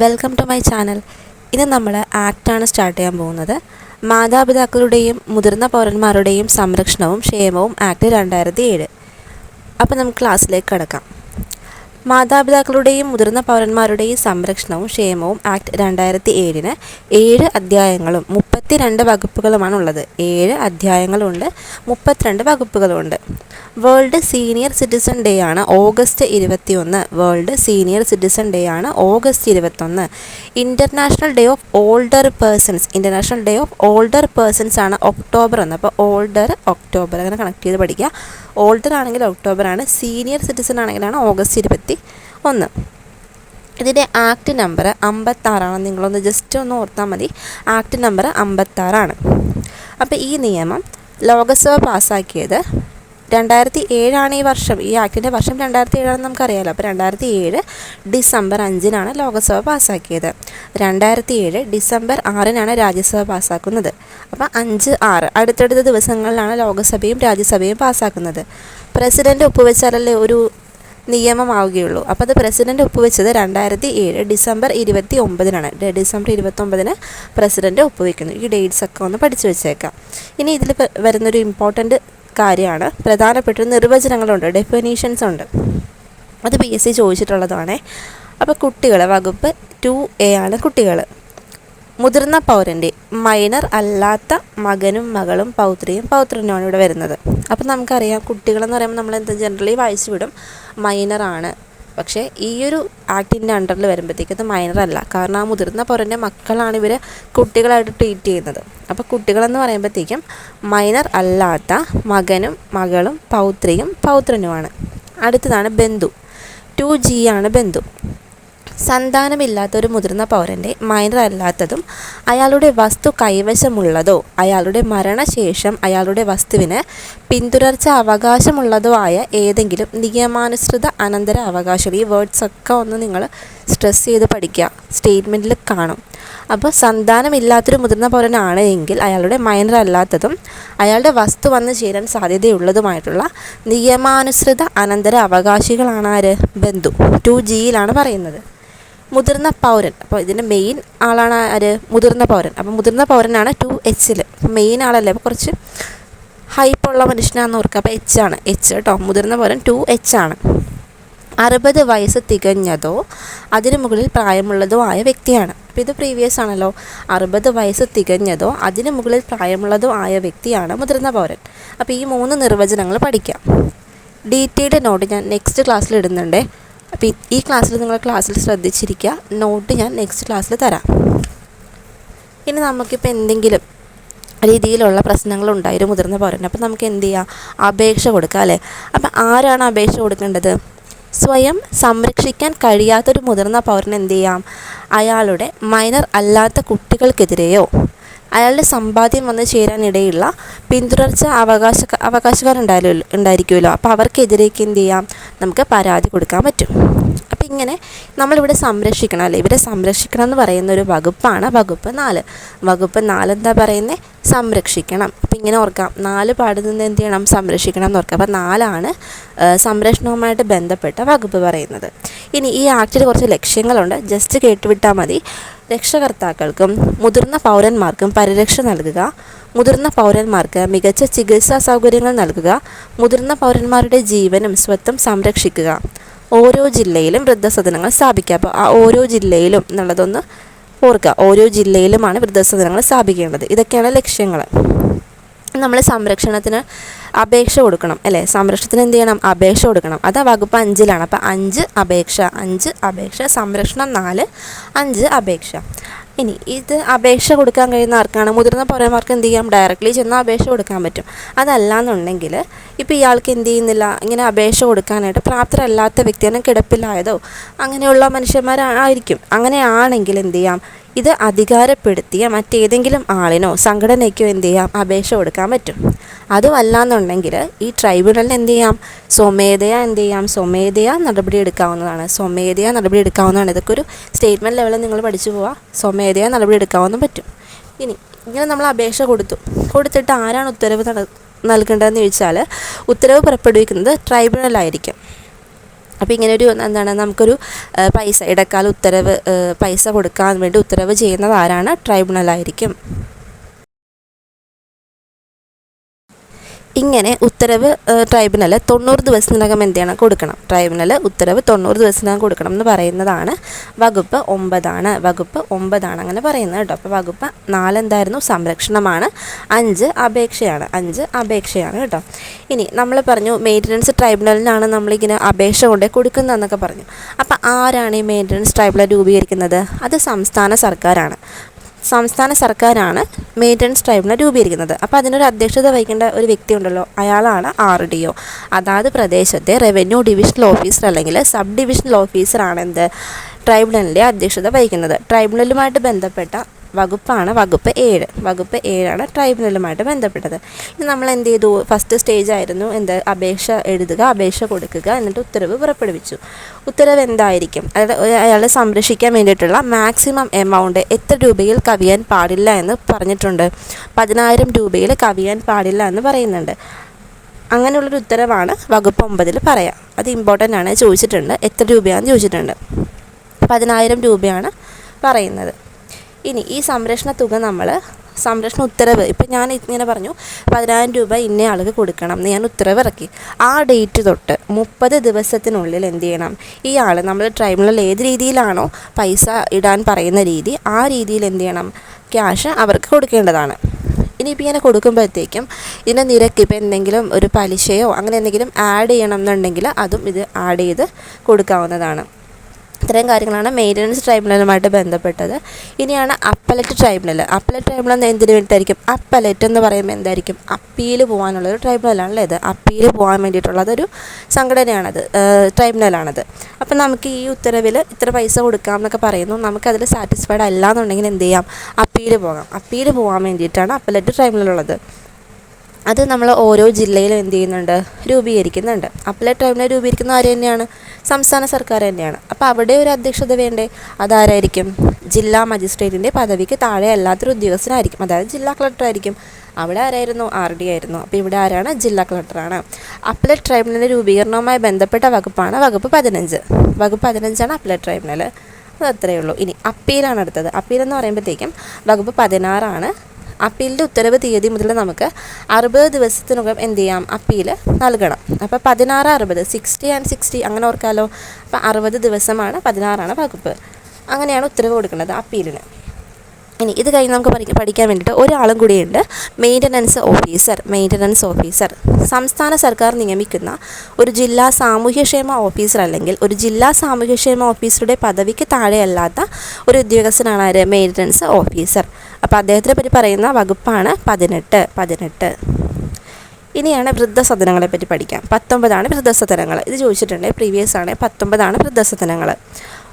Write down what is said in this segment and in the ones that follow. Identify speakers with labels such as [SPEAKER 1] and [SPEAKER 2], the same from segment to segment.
[SPEAKER 1] Welcome to my channel ഇന്ന് നമ്മൾ ആക്റ്റാണ് start ചെയ്യാൻ പോകുന്നത്. മാതാപിതാക്കളുടെയും മുതിർന്ന പൗരന്മാരുടെയും സംരക്ഷണവും ക്ഷേമവും ആക്ട് രണ്ടായിരത്തി ഏഴ് അപ്പോൾ നമുക്ക് ക്ലാസ്സിലേക്ക് കിടക്കാം. മാതാപിതാക്കളുടെയും മുതിർന്ന പൗരന്മാരുടെയും സംരക്ഷണവും ക്ഷേമവും ആക്ട് രണ്ടായിരത്തി ഏഴിന് ഏഴ് അധ്യായങ്ങളും മുപ്പത്തിരണ്ട് വകുപ്പുകളുമാണുള്ളത്. ഏഴ് അധ്യായങ്ങളുണ്ട് മുപ്പത്തിരണ്ട് വകുപ്പുകളുമുണ്ട് വേൾഡ് സീനിയർ സിറ്റിസൺ ഡേ ആണ് ഓഗസ്റ്റ് ഇരുപത്തിയൊന്ന്. വേൾഡ് സീനിയർ സിറ്റിസൺ ഡേ ആണ് ഓഗസ്റ്റ് ഇരുപത്തൊന്ന്. International day of older persons. International day of older persons ആണ് ഒക്ടോബർ ഒന്ന്. അപ്പോൾ ഓൾഡർ ഒക്ടോബർ അങ്ങനെ കണക്ട് ചെയ്ത് പഠിക്കുക. ഓൾഡർ ആണെങ്കിൽ ഒക്ടോബർ ആണ്. സീനിയർ സിറ്റിസൺ ആണെങ്കിലാണ് ഓഗസ്റ്റ് ഇരുപത്തി ഒന്ന് ഇതിന്റെ ആക്ട് നമ്പർ അമ്പത്താറാണ്. നിങ്ങളൊന്ന് ജസ്റ്റ് ഒന്ന് ഓർത്താൽ മതി. ആക്ട് നമ്പർ അമ്പത്താറാണ്. അപ്പോൾ ഈ നിയമം ലോകസഭ പാസ്സാക്കിയത് രണ്ടായിരത്തി ഏഴാണ് ഈ വർഷം. ഈ ആക്ടിന്റെ വർഷം രണ്ടായിരത്തി ഏഴാണെന്ന് നമുക്കറിയാമല്ലോ അപ്പോൾ രണ്ടായിരത്തി ഏഴ് ഡിസംബർ അഞ്ചിനാണ് ലോകസഭ പാസ്സാക്കിയത്. രണ്ടായിരത്തി ഏഴ് ഡിസംബർ ആറിനാണ് രാജ്യസഭ പാസ്സാക്കുന്നത്. അപ്പോൾ അഞ്ച് ആറ്. അടുത്തടുത്ത ദിവസങ്ങളിലാണ് ലോകസഭയും രാജ്യസഭയും പാസ്സാക്കുന്നത്. പ്രസിഡന്റ് ഒപ്പുവെച്ചാലല്ലേ ഒരു നിയമമാവുകയുള്ളൂ. അപ്പോൾ അത് പ്രസിഡന്റ് ഒപ്പുവെച്ചത് രണ്ടായിരത്തി ഏഴ് ഡിസംബർ ഇരുപത്തി ഒമ്പതിനാണ് ഡിസംബർ ഇരുപത്തൊമ്പതിന് പ്രസിഡന്റ് ഒപ്പുവെക്കുന്നു. ഈ ഡേറ്റ്സ് ഒക്കെ ഒന്ന് പഠിച്ചു വെച്ചേക്കാം. ഇനി ഇതിൽ വരുന്നൊരു ഇമ്പോർട്ടന്റ് കാര്യമാണ്. പ്രധാനപ്പെട്ട നിർവചനങ്ങളുണ്ട്. ഡെഫിനീഷൻസ് ഉണ്ട്. അത് പി എസ് സി ചോദിച്ചിട്ടുള്ളതാണേ. അപ്പോൾ കുട്ടികൾ വകുപ്പ് ടു എ ആണ് കുട്ടികൾ മുതിർന്ന പൗരന്റെ മൈനർ അല്ലാത്ത മകനും മകളും പൗത്രിയും പൗത്രനുമാണ് ഇവിടെ വരുന്നത്. അപ്പം നമുക്കറിയാം കുട്ടികളെന്ന് പറയുമ്പോൾ നമ്മൾ എന്താ ജനറലി വായിച്ചു വിടും. മൈനറാണ് പക്ഷേ ഈ ഒരു ആക്ടിന്റെ അണ്ടറിൽ വരുമ്പോഴത്തേക്ക് അത് മൈനർ അല്ല. കാരണം ആ മുതിർന്ന പൗരന്റെ മക്കളാണ് ഇവർ കുട്ടികളായിട്ട് ട്രീറ്റ് ചെയ്യുന്നത്. അപ്പോൾ കുട്ടികളെന്ന് പറയുമ്പോഴത്തേക്കും മൈനർ അല്ലാത്ത മകനും മകളും പൗത്രിയും പൗത്രനുമാണ്. അടുത്തതാണ് ബന്ധു. ടു ജി ആണ് ബന്ധു. സന്താനമില്ലാത്ത ഒരു മുതിർന്ന പൗരന്റെ മൈനർ അല്ലാത്തതും അയാളുടെ വസ്തു കൈവശമുള്ളതോ അയാളുടെ മരണശേഷം അയാളുടെ വസ്തുവിന് പിന്തുടർച്ച അവകാശമുള്ളതോ ആയ ഏതെങ്കിലും നിയമാനുസൃത അനന്തര അവകാശം. ഈ വേർഡ്സ് ഒക്കെ ഒന്ന് നിങ്ങൾ സ്ട്രെസ് ചെയ്ത് പഠിക്കുക. സ്റ്റേറ്റ്മെന്റിൽ കാണും. അപ്പോൾ സന്താനമില്ലാത്തൊരു മുതിർന്ന പൗരനാണ് എങ്കിൽ അയാളുടെ മൈനർ അല്ലാത്തതും അയാളുടെ വസ്തു വന്നു ചേരാൻ സാധ്യതയുള്ളതുമായിട്ടുള്ള നിയമാനുസൃത അനന്തര അവകാശികളാണ് ആര്? ബന്ധു. ടു ജിയിലാണ് പറയുന്നത്. മുതിർന്ന പൗരൻ. അപ്പോൾ ഇതിന്റെ മെയിൻ ആളാണ് ആര്? മുതിർന്ന പൗരൻ. അപ്പോൾ മുതിർന്ന പൗരനാണ് ടു എച്ചിൽ മെയിൻ ആളല്ലേ? അപ്പോൾ കുറച്ച് ഹൈപ്പുള്ള മനുഷ്യനാണെന്ന് ഓർക്കുക. അപ്പോൾ എച്ച് ആണ്. എച്ച് കേട്ടോ മുതിർന്ന പൗരൻ ടു എച്ച് ആണ്. അറുപത് വയസ്സ് തികഞ്ഞതോ അതിനു മുകളിൽ പ്രായമുള്ളതോ ആയ വ്യക്തിയാണ്. അപ്പോൾ ഇത് പ്രീവിയസ് ആണല്ലോ. അറുപത് വയസ്സ് തികഞ്ഞതോ അതിനു മുകളിൽ പ്രായമുള്ളതോ ആയ വ്യക്തിയാണ് മുതിർന്ന പൗരൻ. അപ്പോൾ ഈ മൂന്ന് നിർവചനങ്ങൾ പഠിക്കാം. ഡീറ്റെയിൽഡ് നോട്ട് ഞാൻ നെക്സ്റ്റ് ക്ലാസ്സിൽ ഇടുന്നുണ്ട്. അപ്പോൾ ഈ ക്ലാസ്സിൽ നിങ്ങൾ ക്ലാസ്സിൽ ശ്രദ്ധിച്ചിരിക്കുക നോട്ട് ഞാൻ നെക്സ്റ്റ് ക്ലാസ്സിൽ തരാം. ഇനി നമുക്കിപ്പോൾ എന്തെങ്കിലും രീതിയിലുള്ള പ്രശ്നങ്ങളുണ്ടായി ഒരു മുതിർന്ന പൗരൻ അപ്പം നമുക്ക് എന്ത് ചെയ്യാം? അപേക്ഷ കൊടുക്കുക അല്ലേ? അപ്പം ആരാണ് അപേക്ഷ കൊടുക്കേണ്ടത്? സ്വയം സംരക്ഷിക്കാൻ കഴിയാത്തൊരു മുതിർന്ന പൗരൻ എന്ത് ചെയ്യാം? അയാളുടെ മൈനർ അല്ലാത്ത കുട്ടികൾക്കെതിരെയോ അയാളുടെ സമ്പാദ്യം വന്ന് ചേരാനിടയുള്ള പിന്തുടർച്ച അവകാശ അവകാശക്കാരുണ്ടായാലും ഉണ്ടായിരിക്കുമല്ലോ. അപ്പോൾ അവർക്കെതിരേക്ക് എന്ത് ചെയ്യാം? നമുക്ക് പരാതി കൊടുക്കാൻ പറ്റും. അപ്പോൾ ഇങ്ങനെ നമ്മളിവിടെ സംരക്ഷിക്കണം അല്ലേ? ഇവരെ സംരക്ഷിക്കണം എന്ന് പറയുന്ന ഒരു വകുപ്പാണ് വകുപ്പ് നാല്. വകുപ്പ് നാല് എന്താ പറയുന്നത് സംരക്ഷിക്കണം. അപ്പോൾ ഇങ്ങനെ ഓർക്കാം. നാല് പാടിൽ നിന്ന് എന്ത് ചെയ്യണം? സംരക്ഷിക്കണം എന്ന് ഓർക്കാം. അപ്പോൾ നാലാണ് സംരക്ഷണവുമായിട്ട് ബന്ധപ്പെട്ട വകുപ്പ് പറയുന്നത്. ഇനി ഈ ആക്ടിൽ കുറച്ച് ലക്ഷ്യങ്ങളുണ്ട്. ജസ്റ്റ് കേട്ടുവിട്ടാൽ മതി. രക്ഷകർത്താക്കൾക്കും മുതിർന്ന പൗരന്മാർക്കും പരിരക്ഷ നൽകുക. മുതിർന്ന പൗരന്മാർക്ക് മികച്ച ചികിത്സാ സൗകര്യങ്ങൾ നൽകുക. മുതിർന്ന പൗരന്മാരുടെ ജീവനും സ്വത്തും സംരക്ഷിക്കുക. ഓരോ ജില്ലയിലും വൃദ്ധസദനങ്ങൾ സ്ഥാപിക്കുക. അപ്പോൾ ആ ഓരോ ജില്ലയിലും എന്നുള്ളതൊന്ന് ഓർക്കുക ഓരോ ജില്ലയിലുമാണ് വൃദ്ധസദനങ്ങൾ സ്ഥാപിക്കേണ്ടത്. ഇതൊക്കെയാണ് ലക്ഷ്യങ്ങൾ. നമ്മൾ സംരക്ഷണത്തിന് അപേക്ഷ കൊടുക്കണം അല്ലേ? സംരക്ഷണത്തിന് എന്ത് ചെയ്യണം? അപേക്ഷ കൊടുക്കണം. അത് വകുപ്പ് അഞ്ചിലാണ്. അപ്പോൾ അഞ്ച് അപേക്ഷ അഞ്ച് അപേക്ഷ സംരക്ഷണം നാല് അഞ്ച് അപേക്ഷ. ഇനി ഇത് അപേക്ഷ കൊടുക്കാൻ കഴിയുന്ന ആർക്കാണ്? മുതിർന്ന പൗരന്മാർക്ക് എന്ത് ചെയ്യാം? ഡയറക്റ്റ്ലി ചെന്ന് അപേക്ഷ കൊടുക്കാൻ പറ്റും. അതല്ലാന്നുണ്ടെങ്കിൽ ഇപ്പോൾ ഇയാൾക്ക് എന്ത് ചെയ്യുന്നില്ല? ഇങ്ങനെ അപേക്ഷ കൊടുക്കാനായിട്ട് പ്രാപ്തരല്ലാത്ത വ്യക്തിയാണ് കിടപ്പിലായതോ? അങ്ങനെയുള്ള മനുഷ്യന്മാരായിരിക്കും അങ്ങനെയാണെങ്കിൽ എന്ത് ചെയ്യാം? ഇത് അധികാരപ്പെടുത്തിയ മറ്റേതെങ്കിലും ആളിനോ സംഘടനയ്ക്കോ എന്ത് ചെയ്യാം? അപേക്ഷ കൊടുക്കാൻ പറ്റും. അതുമല്ലാന്നുണ്ടെങ്കിൽ ഈ ട്രൈബ്യൂണലിന് എന്ത് ചെയ്യാം? സ്വമേധയാ എന്ത് ചെയ്യാം? സ്വമേധയാ നടപടി എടുക്കാവുന്നതാണ്. സ്വമേധയാ നടപടി എടുക്കാവുന്നതാണ്. ഇതൊക്കെ ഒരു സ്റ്റേറ്റ്മെന്റ് ലെവലിൽ നിങ്ങൾ പഠിച്ചു പോവുക സ്വമേധയാ നടപടി എടുക്കാവുന്ന പറ്റും. ഇനി ഇങ്ങനെ നമ്മൾ അപേക്ഷ കൊടുത്തു. കൊടുത്തിട്ട് ആരാണ് ഉത്തരവ് നൽകേണ്ടതെന്ന് ചോദിച്ചാൽ ഉത്തരവ് പുറപ്പെടുവിക്കുന്നത് ട്രൈബ്യൂണലായിരിക്കും അപ്പോൾ ഇങ്ങനെ ഒരു എന്താണ് നമുക്കൊരു പൈസ ഇടക്കാല ഉത്തരവ് പൈസ കൊടുക്കാൻ വേണ്ടി ഉത്തരവ് ചെയ്യുന്നത് ആരാണ് ട്രൈബ്യൂണലായിരിക്കും. ഇങ്ങനെ ഉത്തരവ് ട്രൈബ്യൂണൽ തൊണ്ണൂറ് ദിവസത്തിനകം എന്ത് ചെയ്യണം? കൊടുക്കണം. ട്രൈബ്യൂണൽ ഉത്തരവ് തൊണ്ണൂറ് ദിവസത്തിനകം കൊടുക്കണം എന്ന് പറയുന്നതാണ്. വകുപ്പ് ഒമ്പതാണ്. വകുപ്പ് ഒമ്പതാണ് അങ്ങനെ പറയുന്നത് കേട്ടോ. അപ്പോൾ വകുപ്പ് നാലെന്തായിരുന്നു സംരക്ഷണമാണ്. അഞ്ച് അപേക്ഷയാണ്. അഞ്ച് അപേക്ഷയാണ് കേട്ടോ. ഇനി നമ്മൾ പറഞ്ഞു മെയിന്റനൻസ് ട്രൈബ്യൂണലിനാണ് നമ്മളിങ്ങനെ അപേക്ഷ കൊണ്ടേ കൊടുക്കുന്നതെന്നൊക്കെ പറഞ്ഞു. അപ്പോൾ ആരാണ് ഈ മെയിന്റനൻസ് ട്രൈബ്യൂണൽ രൂപീകരിക്കുന്നത്? അത് സംസ്ഥാന സർക്കാരാണ്. സംസ്ഥാന സർക്കാരാണ് മെയിന്റനൻസ് ട്രൈബ്യൂണൽ രൂപീകരിക്കുന്നത്. അപ്പോൾ അതിനൊരു അധ്യക്ഷത വഹിക്കേണ്ട ഒരു വ്യക്തി ഉണ്ടല്ലോ അയാളാണ് ആർ ഡി ഒ. അതാത് പ്രദേശത്തെ റവന്യൂ ഡിവിഷണൽ ഓഫീസർ അല്ലെങ്കിൽ സബ് ഡിവിഷണൽ ഓഫീസറാണ് എന്ത്? ട്രൈബ്യൂണലിന്റെ അധ്യക്ഷത വഹിക്കുന്നത്. ട്രൈബ്യൂണലുമായിട്ട് ബന്ധപ്പെട്ട വകുപ്പാണ് വകുപ്പ് ഏഴ്. വകുപ്പ് ഏഴാണ് ട്രൈബ്യൂണലുമായിട്ട് ബന്ധപ്പെട്ടത്. ഇനി നമ്മൾ എന്ത് ചെയ്തു? ഫസ്റ്റ് സ്റ്റേജ് ആയിരുന്നു. എന്ത്? അപേക്ഷ എഴുതുക അപേക്ഷ കൊടുക്കുക എന്നിട്ട് ഉത്തരവ് പുറപ്പെടുവിച്ചു. ഉത്തരവ് എന്തായിരിക്കും? അതായത് അയാളെ സംരക്ഷിക്കാൻ വേണ്ടിയിട്ടുള്ള മാക്സിമം എമൗണ്ട് എത്ര രൂപയിൽ കവിയാൻ പാടില്ല എന്ന് പറഞ്ഞിട്ടുണ്ട്. പതിനായിരം രൂപയിൽ കവിയാൻ പാടില്ല എന്ന് പറയുന്നുണ്ട്. അങ്ങനെയുള്ളൊരു ഉത്തരവാണ് വകുപ്പ് ഒമ്പതിൽ പറയാം. അത് ഇമ്പോർട്ടന്റ് ആണ്. ചോദിച്ചിട്ടുണ്ട്. എത്ര രൂപയാണെന്ന് ചോദിച്ചിട്ടുണ്ട്. പതിനായിരം രൂപയാണ് പറയുന്നത്. ഇനി ഈ സംരക്ഷണ തുക നമ്മൾ സംരക്ഷണ ഉത്തരവ് ഇപ്പം ഞാൻ ഇങ്ങനെ പറഞ്ഞു പതിനായിരം രൂപ ഇന്ന ആൾക്ക് കൊടുക്കണം എന്ന് ഞാൻ ഉത്തരവ് ഇറക്കി ആ ഡേറ്റ് തൊട്ട് മുപ്പത് ദിവസത്തിനുള്ളിൽ എന്ത് ചെയ്യണം? ഈ ആൾ നമ്മൾ ട്രൈബ്യൂണൽ ഏത് രീതിയിലാണോ പൈസ ഇടാൻ പറയുന്ന രീതി ആ രീതിയിൽ എന്ത് ചെയ്യണം? ക്യാഷ് അവർക്ക് കൊടുക്കേണ്ടതാണ്. ഇനിയിപ്പോൾ ഇങ്ങനെ കൊടുക്കുമ്പോഴത്തേക്കും ഇതിന്റെ നിരക്ക് ഇപ്പോൾ എന്തെങ്കിലും ഒരു പലിശയോ അങ്ങനെ എന്തെങ്കിലും ആഡ് ചെയ്യണം എന്നുണ്ടെങ്കിൽ അതും ഇത് ആഡ് ചെയ്ത് കൊടുക്കാവുന്നതാണ്. ഇത്രയും കാര്യങ്ങളാണ് മെയിന്റനൻസ് ട്രൈബ്യൂണലുമായിട്ട് ബന്ധപ്പെട്ടത്. ഇനിയാണ് അപ്പലറ്റ് ട്രൈബ്യൂണൽ അപ്പലറ്റ് ട്രൈബ്യൂണൽ എന്തിനു വേണ്ടിയിട്ടായിരിക്കും? അപ്പലറ്റ് എന്ന് പറയുമ്പോൾ എന്തായിരിക്കും? അപ്പീൽ പോകാനുള്ളൊരു ട്രൈബ്യൂണലാണല്ലേ ഇത്? അപ്പീൽ പോകാൻ വേണ്ടിയിട്ടുള്ളതൊരു സംഘടനയാണത്. ട്രൈബ്യൂണലാണത് അപ്പം നമുക്ക് ഈ ഉത്തരവിൽ ഇത്ര പൈസ കൊടുക്കാം എന്നൊക്കെ പറയുന്നു. നമുക്കതിൽ സാറ്റിസ്ഫൈഡ് അല്ല എന്നുണ്ടെങ്കിൽ എന്ത് ചെയ്യാം? അപ്പീൽ പോകാം. അപ്പീൽ പോകാൻ വേണ്ടിയിട്ടാണ് അപ്പലറ്റ് ട്രൈബ്യൂണൽ ഉള്ളത്. അത് നമ്മൾ ഓരോ ജില്ലയിലും എന്ത് ചെയ്യുന്നുണ്ട്? രൂപീകരിക്കുന്നുണ്ട്. അപ്പലറ്റ് ട്രൈബ്യൂണൽ രൂപീകരിക്കുന്ന ആര് തന്നെയാണ്? സംസ്ഥാന സർക്കാർ തന്നെയാണ്. അപ്പോൾ അവിടെ ഒരു അധ്യക്ഷത വേണ്ടേ? അതാരായിരിക്കും? ജില്ലാ മജിസ്ട്രേറ്റിന്റെ പദവിക്ക് താഴെ അല്ലാത്തൊരു ഉദ്യോഗസ്ഥനായിരിക്കും. അതായത് ജില്ലാ കളക്ടർ ആയിരിക്കും. അവിടെ ആരായിരുന്നു? ആർ ഡി ആയിരുന്നു. അപ്പോൾ ഇവിടെ ആരാണ്? ജില്ലാ കളക്ടറാണ് അപ്പലറ്റ് ട്രൈബ്യൂണലിന്റെ രൂപീകരണവുമായി ബന്ധപ്പെട്ട വകുപ്പാണ് വകുപ്പ് പതിനഞ്ച്. വകുപ്പ് പതിനഞ്ചാണ് അപ്പലറ്റ് ട്രൈബ്യൂണൽ അത് അത്രയേ ഉള്ളൂ. ഇനി അപ്പീലാണ് അടുത്തത്. അപ്പീൽ എന്ന് പറയുമ്പോഴത്തേക്കും വകുപ്പ് പതിനാറാണ്. അപ്പീലിന്റെ ഉത്തരവ് തീയതി മുതൽ നമുക്ക് അറുപത് ദിവസത്തിനകം എന്ത് ചെയ്യാം? അപ്പീൽ നൽകണം. അപ്പോൾ പതിനാറ് അറുപത് സിക്സ്റ്റി ആൻഡ് സിക്സ്റ്റി അങ്ങനെ ഓർക്കാലോ. അപ്പോൾ അറുപത് ദിവസമാണ് പതിനാറാണ് വകുപ്പ്. അങ്ങനെയാണ് ഉത്തരവ് കൊടുക്കുന്നത് അപ്പീലിന്. ഇനി ഇത് കഴിഞ്ഞ് നമുക്ക് പഠിക്ക പഠിക്കാൻ വേണ്ടിയിട്ട് ഒരാളും കൂടിയുണ്ട്. മെയിന്റനൻസ് ഓഫീസർ മെയിന്റനൻസ് ഓഫീസർ സംസ്ഥാന സർക്കാർ നിയമിക്കുന്ന ഒരു ജില്ലാ സാമൂഹ്യക്ഷേമ ഓഫീസർ അല്ലെങ്കിൽ ഒരു ജില്ലാ സാമൂഹ്യക്ഷേമ ഓഫീസറുടെ പദവിക്ക് താഴെയല്ലാത്ത ഒരു ഉദ്യോഗസ്ഥനാണ് ആര്? മെയിന്റനൻസ് ഓഫീസർ അപ്പോൾ അദ്ദേഹത്തിനെ പറ്റി പറയുന്ന വകുപ്പാണ് പതിനെട്ട് പതിനെട്ട്. ഇനിയാണ് വൃദ്ധസദനങ്ങളെ പറ്റി പഠിക്കാം. പത്തൊമ്പതാണ് വൃദ്ധസദനങ്ങൾ ഇത് ചോദിച്ചിട്ടുണ്ട് പ്രീവിയസ് ആണ്. പത്തൊമ്പതാണ് വൃദ്ധസദനങ്ങൾ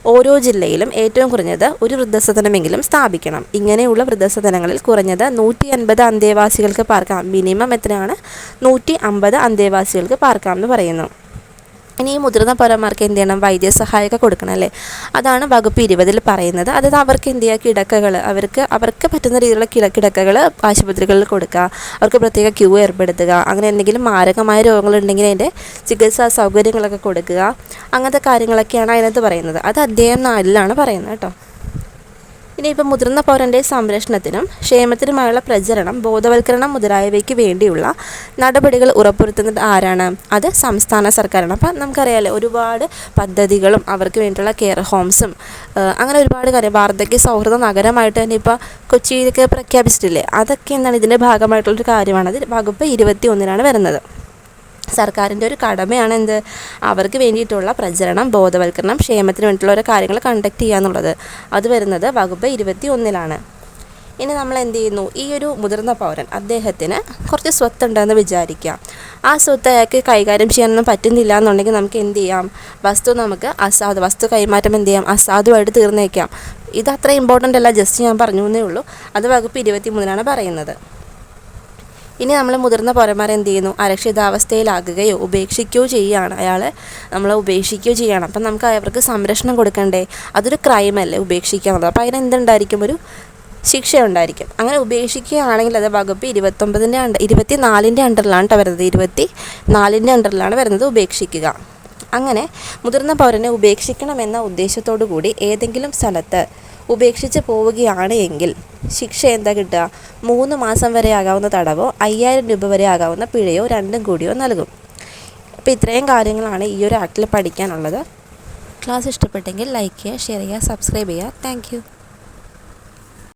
[SPEAKER 1] ഓരോ ജില്ലയിലും ഏറ്റവും കുറഞ്ഞത് ഒരു വൃദ്ധസദനമെങ്കിലും സ്ഥാപിക്കണം. ഇങ്ങനെയുള്ള വൃദ്ധസദനങ്ങളിൽ കുറഞ്ഞത് നൂറ്റി അൻപത് അന്തേവാസികൾക്ക് പാർക്കാം. മിനിമം എത്രയാണ്? നൂറ്റി അമ്പത് അന്തേവാസികൾക്ക് പാർക്കാം എന്ന് പറയുന്നു. ഇനി ഈ മുതിർന്ന പൗരന്മാർക്ക് എന്ത് ചെയ്യണം? വൈദ്യസഹായമൊക്കെ കൊടുക്കണം അല്ലേ? അതാണ് വകുപ്പ് ഇരുപതിൽ പറയുന്നത്. അതായത് അവർക്ക് എന്ത് ചെയ്യുക? കിടക്കകൾ അവർക്ക് അവർക്ക് പറ്റുന്ന രീതിയിലുള്ള കിട കിടക്കകൾ ആശുപത്രികളിൽ കൊടുക്കുക. അവർക്ക് പ്രത്യേക ക്യൂ ഏർപ്പെടുത്തുക. അങ്ങനെ എന്തെങ്കിലും മാരകമായ രോഗങ്ങളുണ്ടെങ്കിൽ അതിന്റെ ചികിത്സാ സൗകര്യങ്ങളൊക്കെ കൊടുക്കുക. അങ്ങനത്തെ കാര്യങ്ങളൊക്കെയാണ് അതിനകത്ത് പറയുന്നത്. അത് അദ്ദേഹം നാലിലാണ് പറയുന്നത് കേട്ടോ. ഇനിയിപ്പോൾ മുതിർന്ന പൗരന്റെ സംരക്ഷണത്തിനും ക്ഷേമത്തിനുമായുള്ള പ്രചരണം ബോധവൽക്കരണം മുതലായവയ്ക്ക് വേണ്ടിയുള്ള നടപടികൾ ഉറപ്പുവരുത്തുന്നത് ആരാണ്? അത് സംസ്ഥാന സർക്കാരാണ്. അപ്പം നമുക്കറിയാലോ ഒരുപാട് പദ്ധതികളും അവർക്ക് വേണ്ടിയിട്ടുള്ള കെയർ ഹോംസും അങ്ങനെ ഒരുപാട് കാര്യം വാർദ്ധക്യ സൗഹൃദ നഗരമായിട്ട് തന്നെ ഇപ്പോൾ കൊച്ചിയിലൊക്കെ പ്രഖ്യാപിച്ചിട്ടില്ലേ? അതൊക്കെ എന്താണ് ഇതിന്റെ ഭാഗമായിട്ടുള്ളൊരു കാര്യമാണ്. അത് വകുപ്പ് ഇരുപത്തി ഒന്നിനാണ് വരുന്നത്. സർക്കാരിന്റെ ഒരു കടമയാണ് എന്ത്? അവർക്ക് വേണ്ടിയിട്ടുള്ള പ്രചരണം ബോധവൽക്കരണം ക്ഷേമത്തിന് വേണ്ടിയിട്ടുള്ള ഓരോ കാര്യങ്ങൾ കണ്ടക്ട് ചെയ്യുക എന്നുള്ളത്. അത് വരുന്നത് വകുപ്പ് ഇരുപത്തി ഒന്നിലാണ് ഇനി നമ്മൾ എന്ത് ചെയ്യുന്നു? ഈ ഒരു മുതിർന്ന പൗരൻ അദ്ദേഹത്തിന് കുറച്ച് സ്വത്തുണ്ടെന്ന് വിചാരിക്കുക. ആ സ്വത്ത് അയാൾക്ക് കൈകാര്യം ചെയ്യാനൊന്നും പറ്റുന്നില്ല എന്നുണ്ടെങ്കിൽ നമുക്ക് എന്ത് ചെയ്യാം? വസ്തു നമുക്ക് അസാധു വസ്തു കൈമാറ്റം എന്ത് ചെയ്യാം? അസാധുവായിട്ട് തീർന്നേക്കാം. ഇത് അത്ര ഇമ്പോർട്ടന്റ് അല്ല. ജസ്റ്റ് ഞാൻ പറഞ്ഞു എന്നേ ഉള്ളൂ. അത് വകുപ്പ് ഇരുപത്തി മൂന്നിലാണ് പറയുന്നത്. ഇനി നമ്മൾ മുതിർന്ന പൗരന്മാർ എന്ത് ചെയ്യുന്നു? അരക്ഷിതാവസ്ഥയിലാകുകയോ ഉപേക്ഷിക്കുകയോ ചെയ്യുകയാണ്. അയാളെ നമ്മൾ ഉപേക്ഷിക്കുകയോ ചെയ്യുകയാണ് അപ്പം നമുക്ക് അവർക്ക് സംരക്ഷണം കൊടുക്കണ്ടേ? അതൊരു ക്രൈമല്ലേ ഉപേക്ഷിക്കുക എന്നുള്ളത്. അപ്പോൾ അതിനെന്തുണ്ടായിരിക്കും ഒരു ശിക്ഷയുണ്ടായിരിക്കും. അങ്ങനെ ഉപേക്ഷിക്കുകയാണെങ്കിൽ അത് വകുപ്പ് ഇരുപത്തൊമ്പതിന്റെ അണ്ടർ ഇരുപത്തി നാലിന്റെ അണ്ടറിലാണ് കേട്ടോ വരുന്നത്. ഇരുപത്തി നാലിന്റെ അണ്ടറിലാണ് വരുന്നത് ഉപേക്ഷിക്കുക. അങ്ങനെ മുതിർന്ന പൗരനെ ഉപേക്ഷിക്കണമെന്ന ഉദ്ദേശത്തോടു കൂടി ഏതെങ്കിലും സ്ഥലത്ത് ഉപേക്ഷിച്ച് പോവുകയാണ് എങ്കിൽ ശിക്ഷ എന്താ കിട്ടുക? മൂന്ന് മാസം വരെ ആകാവുന്ന തടവോ അയ്യായിരം രൂപ വരെ ആകാവുന്ന പിഴയോ രണ്ടും കൂടിയോ നൽകും. അപ്പോൾ ഇത്രയും കാര്യങ്ങളാണ് ഈ ഒരു ആക്ടിൽ പഠിക്കാനുള്ളത്. ക്ലാസ് ഇഷ്ടപ്പെട്ടെങ്കിൽ ലൈക്ക് ചെയ്യുക ഷെയർ ചെയ്യുക സബ്സ്ക്രൈബ് ചെയ്യുക. താങ്ക്